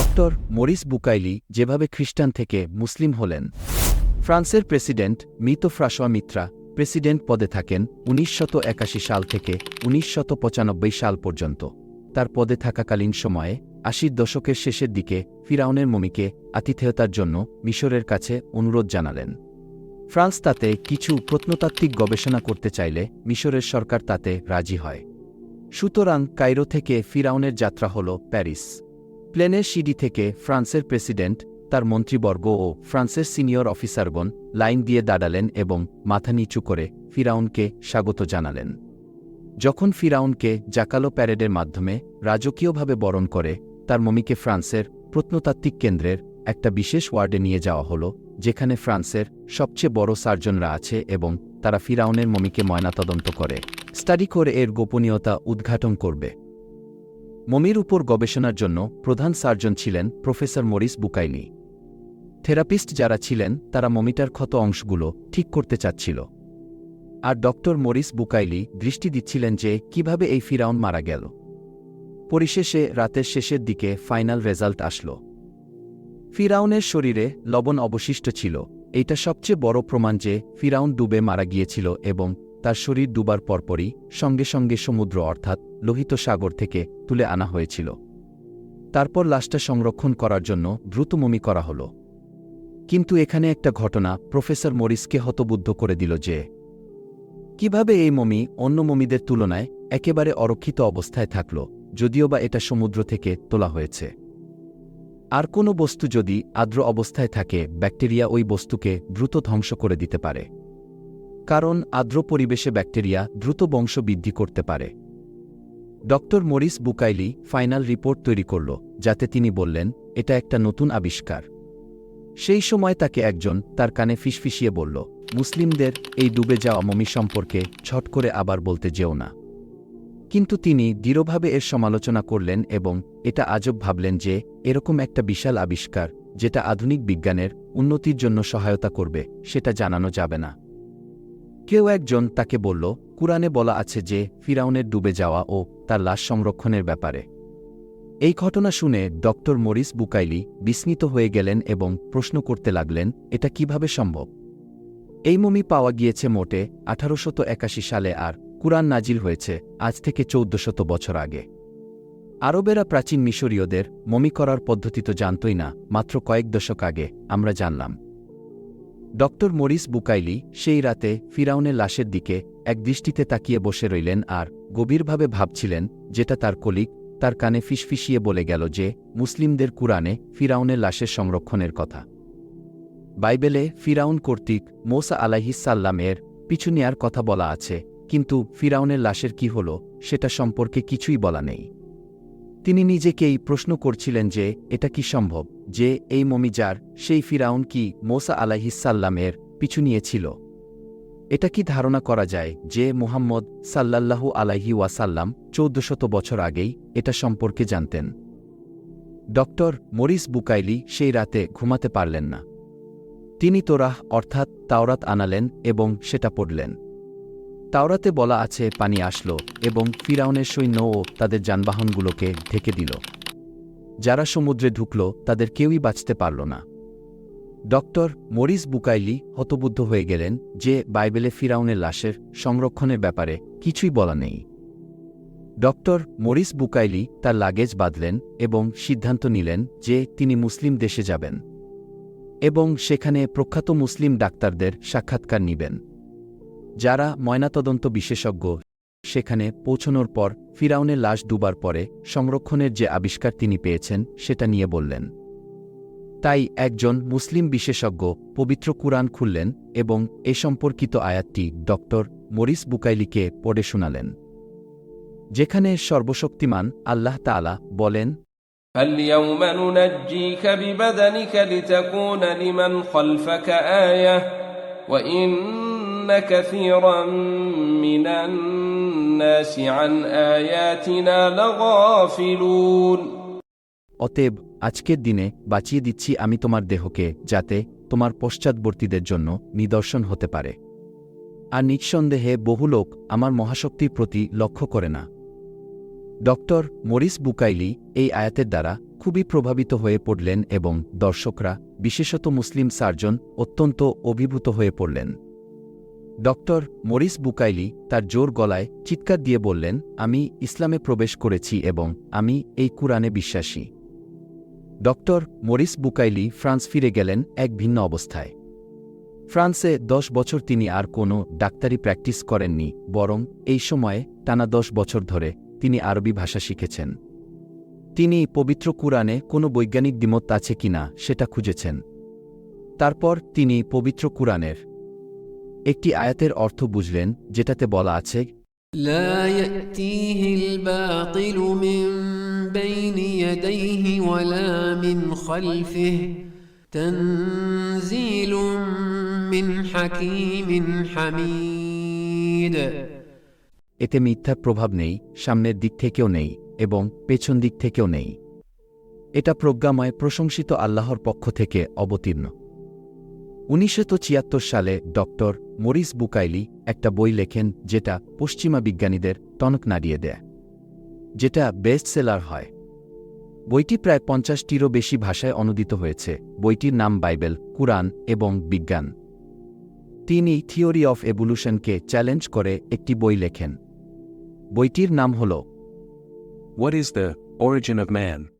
Doctor Maurice Bucaille যেভাবে খ্রিস্টান থেকে মুসলিম হলেন। ফ্রান্সের প্রেসিডেন্ট মিতো ফ্রাসোয়া মিত্রা প্রেসিডেন্ট পদে থাকেন উনিশশত সাল থেকে উনিশশত সাল পর্যন্ত। তার পদে থাকাকালীন সময়ে আশির দশকের শেষের দিকে ফিরাউনের মমিকে আতিথেয়তার জন্য মিশরের কাছে অনুরোধ জানালেন। ফ্রান্স তাতে কিছু প্রত্নতাত্ত্বিক গবেষণা করতে চাইলে মিশরের সরকার তাতে রাজি হয়। সুতরাং কায়রো থেকে ফিরাউনের যাত্রা হল প্যারিস। প্লেনের সিডি থেকে ফ্রান্সের প্রেসিডেন্ট, তার মন্ত্রীবর্গ ও ফ্রান্সের সিনিয়র অফিসারগণ লাইন দিয়ে দাঁড়ালেন এবং মাথা নিচু করে ফিরাউনকে স্বাগত জানালেন। যখন ফিরাউনকে জাকালো প্যারেডের মাধ্যমে রাজকীয়ভাবে বরণ করে, তার মমিকে ফ্রান্সের প্রত্নতাত্ত্বিক কেন্দ্রের একটা বিশেষ ওয়ার্ডে নিয়ে যাওয়া হল, যেখানে ফ্রান্সের সবচেয়ে বড় সার্জনরা আছে এবং তারা ফিরাউনের মমিকে ময়নাতদন্ত করে। স্টাডি করে এর গোপনীয়তা উদ্ঘাটন করবে। মমির উপর গবেষণার জন্য প্রধান সার্জন ছিলেন প্রফেসর মরিস বুকাইনি। থেরাপিস্ট যারা ছিলেন, তারা মমিটার ক্ষত অংশগুলো ঠিক করতে চাচ্ছিল। আর ডক্টর মরিস বুকাইলি দৃষ্টি দিচ্ছিলেন যে কীভাবে এই ফিরাউন মারা গেল। পরিশেষে রাতের শেষের দিকে ফাইনাল রেজাল্ট আসল। ফিরাউনের শরীরে লবণ অবশিষ্ট ছিল। এইটা সবচেয়ে বড় প্রমাণ যে ফিরাউন ডুবে মারা গিয়েছিল এবং তার শরীর ডুবার পরপরই সঙ্গে সঙ্গে সমুদ্র অর্থাৎ লোহিত সাগর থেকে তুলে আনা হয়েছিল। তারপর লাশটা সংরক্ষণ করার জন্য দ্রুত মমি করা হল। কিন্তু এখানে একটা ঘটনা প্রফেসর মরিসকে হতবুদ্ধ করে দিল যে, কীভাবে এই মমি অন্য মমিদের তুলনায় একেবারে অরক্ষিত অবস্থায় থাকল, যদিও বা এটা সমুদ্র থেকে তোলা হয়েছে? আর কোনো বস্তু যদি আর্দ্র অবস্থায় থাকে, ব্যাকটেরিয়া ওই বস্তুকে দ্রুত ধ্বংস করে দিতে পারে। কারণ আর্দ্র পরিবেশে ব্যাকটেরিয়া দ্রুত বংশ বৃদ্ধি করতে পারে। Doctor Maurice Bucaille final report তৈরি করল, যাতে তিনি বললেন, এটা একটা নতুন আবিষ্কার। সেই সময় তাকে একজন তার কানে ফিসফিসিয়ে বলল, মুসলিমদের এই ডুবে যাওয়া মমি সম্পর্কে ছট করে আবার বলতে যেও না। কিন্তু তিনি দৃঢ়ভাবে এর সমালোচনা করলেন এবং এটা আজব ভাবলেন যে, এরকম একটা বিশাল আবিষ্কার, যেটা আধুনিক বিজ্ঞানের উন্নতির জন্য সহায়তা করবে, সেটা জানানো যাবে না। কেউ একজন তাকে বলল, কুরআনে বলা আছে যে, ফিরাউনের ডুবে যাওয়া ও তার লাশ সংরক্ষণের ব্যাপারে। এই ঘটনা শুনে ডক্টর মরিস বুকাইলি বিস্মিত হয়ে গেলেন এবং প্রশ্ন করতে লাগলেন, এটা কীভাবে সম্ভব? এই মমি পাওয়া গিয়েছে মোটে আঠারোশত একাশি সালে আর কুরআন নাজিল হয়েছে আজ থেকে চৌদ্দশত বছর আগে। আরবেরা প্রাচীন মিশরীয়দের মমি করার পদ্ধতি তো জানতই না, মাত্র কয়েক দশক আগে, আমরা জানলাম। ডক্টর মরিস বুকাইলি সেই রাতে ফিরাউনের লাশের দিকে এক দৃষ্টিতে তাকিয়ে বসে রইলেন আর গভীরভাবে ভাবছিলেন, যেটা তার কলিক তার কানে ফিসফিসিয়ে বলে গেল যে, মুসলিমদের কুরআনে ফিরাউনের লাশের সংরক্ষণের কথা। বাইবেলে ফিরাউন কর্তৃক মোসা আলাহিসাল্লাম এর পিছু নেয়ার কথা বলা আছে, কিন্তু ফিরাউনের লাশের কি হল, সেটা সম্পর্কে কিছুই বলা নেই। তিনি নিজেকেই প্রশ্ন করছিলেন যে, এটা কি সম্ভব যে এই মমিজার, সেই ফিরাউন কি মোসা আলাহিসাল্লামের পিছু নিয়েছিল? এটা কি ধারণা করা যায় যে মুহাম্মদ সাল্লাল্লাহু আলাহি ওয়াসাল্লাম চৌদ্দশত বছর আগেই এটা সম্পর্কে জানতেন? ডক্টর মরিস বুকাইলি সেই রাতে ঘুমাতে পারলেন না। তিনি তোরাহ অর্থাৎ তাওরাত আনালেন এবং সেটা পড়লেন। তাওরাতে বলা আছে, পানি আসলো এবং ফিরাউনের সৈন্য ও তাদের যানবাহনগুলোকে ঢেকে দিল। যারা সমুদ্রে ঢুকল, তাদের কেউই বাঁচতে পারল না। ডক্টর মরিস বুকাইলি হতবুদ্ধ হয়ে গেলেন যে, বাইবেলে ফিরাউনের লাশের সংরক্ষণের ব্যাপারে কিছুই বলা নেই। ডক্টর মরিস বুকাইলি তার লাগেজ বাঁধলেন এবং সিদ্ধান্ত নিলেন যে, তিনি মুসলিম দেশে যাবেন এবং সেখানে প্রখ্যাত মুসলিম ডাক্তারদের সাক্ষাৎকার নিবেন। যারা ময়নাতদন্ত বিশেষজ্ঞ সেখানে পৌঁছনোর পর ফিরাউনের লাশ দুবার পরে সংরক্ষণের যে আবিষ্কার তিনি পেয়েছেন সেটা নিয়ে বললেন তাই একজন মুসলিম বিশেষজ্ঞ পবিত্র কুরআন খুললেন এবং এ সম্পর্কিত আয়াতটি ডক্টর মরিস বুকাইলিকে পড়ে শোনালেন যেখানে সর্বশক্তিমান আল্লাহ তাআলা বলেন فاليوم ننجيك ببدنك لتكون لمن خلفك آية وإن كثيرا من الناس عن آياتنا لغافلون অতএব আজকের দিনে বাঁচিয়ে দিচ্ছি আমি তোমার দেহকে যাতে তোমার পশ্চাৎবর্তীদের জন্য নিদর্শন হতে পারে আর নিঃসন্দেহে বহু লোক আমার মহাশক্তির প্রতি লক্ষ্য করে না ডক্টর মরিস বুকাইলি এই আয়াতের দ্বারা খুবই প্রভাবিত হয়ে পড়লেন এবং দর্শকরা বিশেষত মুসলিম সার্জন অত্যন্ত অভিভূত হয়ে পড়লেন ডক্টর মরিস বুকাইলি তার জোর গলায় চিৎকার দিয়ে বললেন, আমি ইসলামে প্রবেশ করেছি এবং আমি এই কুরআনে বিশ্বাসী। ডক্টর মরিস বুকাইলি ফ্রান্স ফিরে গেলেন এক ভিন্ন অবস্থায়। ফ্রান্সে দশ বছর তিনি আর কোনো ডাক্তারি প্র্যাকটিস করেননি, বরং এই সময়ে টানা দশ বছর ধরে তিনি আরবি ভাষা শিখেছেন। তিনি পবিত্র কুরআনে কোনো বৈজ্ঞানিক দ্বিমত আছে কিনা সেটা খুঁজেছেন। তারপর তিনি পবিত্র কুরআনের একটি আয়াতের অর্থ বুঝলেন যেটাতে বলা আছে لا يأتيه الباطل من بين يديه ولا من خلفه تنزيل من حكيم حميد এতে মিথ্যার প্রভাব নেই সামনের দিক থেকেও নেই এবং পেছন দিক থেকেও নেই এটা প্রজ্ঞাময় প্রশংসিত আল্লাহর পক্ষ থেকে অবতীর্ণ উনিশশো সালে ডক্টর মরিস বুকাইলি একটা বই লেখেন যেটা পশ্চিমা বিজ্ঞানীদের টনক নাড়িয়ে দেয়, যেটা বেস্ট সেলার হয়। বইটি প্রায় পঞ্চাশটিরও বেশি ভাষায় অনুদিত হয়েছে। বইটির নাম বাইবেল, কুরআন এবং বিজ্ঞান। তিনি থিওরি অফ এভলিউশনকে চ্যালেঞ্জ করে একটি বই লেখেন। বইটির নাম হল, What is the origin of man?